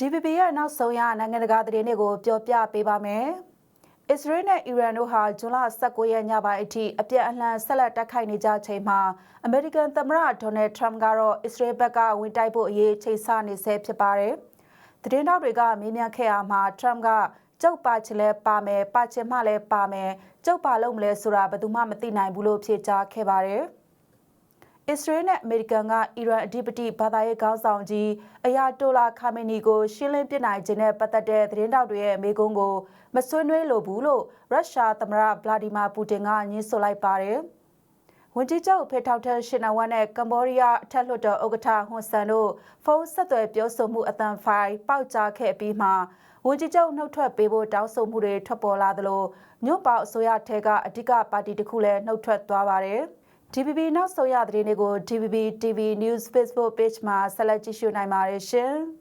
DPP ရဲ့နောက်ဆုံးရနိုင်ငံတကာသတင်းတွေကိုပြောပြပေးပါမယ်။အစ္စရေးနဲ့အီရန်တို့ဟာဇွန်လ19ရက်ညပိုင်းအထိအပြည့်အလှန်ဆက်လက်တိုက်ခိုက်နေကြချိန်မှာအမေရိကန်သမ္မတဒေါ်နယ်ထရမ့်ကတော့အစ္စရေးဘက်ကဝင်တိုက်ဖို့အရေးချိန်ဆနေဆဲဖြစ်ပါတယ်။သတင်းတောက်တွေကမေးမြန်းခဲ့ရမှာထရမ့်ကကျုပ်ပါချင်လဲပါမယ်ပါချင်မှလည်းပါမယ်ကျုပ်ပါလို့မလဲဆိုတာဘယ်သူမှမသိနိုင်ဘူးလို့ဖြေကြားခဲ့ပါတယ်။ အစ္စရေးနဲ့အမေရိကန်ကအီရန်အဓိပတိဘာသာရေးခေါင်းဆောင်ကြီးအယာတိုလာခါမီနီကိုရှင်းလင်းပြနိုင်ခြင်းနဲ့ပတ်သက်တဲ့သတင်းတောက်တွေရဲ့အမေကုန်းကိုမဆွေးနွေးလိုဘူးလို့ရုရှားသမ္မတဗလာဒီမာပူတင်ကညှင်းဆိုလိုက်ပါတယ်။ဝန်ကြီးချုပ်ဖေထောက်ထက်ရှင်နဝမ်နဲ့ကမ္ဘောဒီးယားအထက်လွှတ်တော်ဥက္ကဋ္ဌဟွန်ဆန်တို့ဖုန်းဆက်သွယ်ပြောဆိုမှုအတန်ဖိုင်ပေါက်ကြားခဲ့ပြီးမှဝန်ကြီးချုပ်နှုတ်ထွက်ပေးဖို့တောင်းဆိုမှုတွေထွက်ပေါ်လာသလိုညွန့်ပေါအစိုးရထဲကအဓိကပါတီတစ်ခုလည်းနှုတ်ထွက်သွားပါတယ်။ DPP နောက်ဆုံးရသတင်းတွေကို DPP TV News Facebook Page မှာဆက်လက်ကြည့်ရှုနိုင်ပါတယ်ရှင်။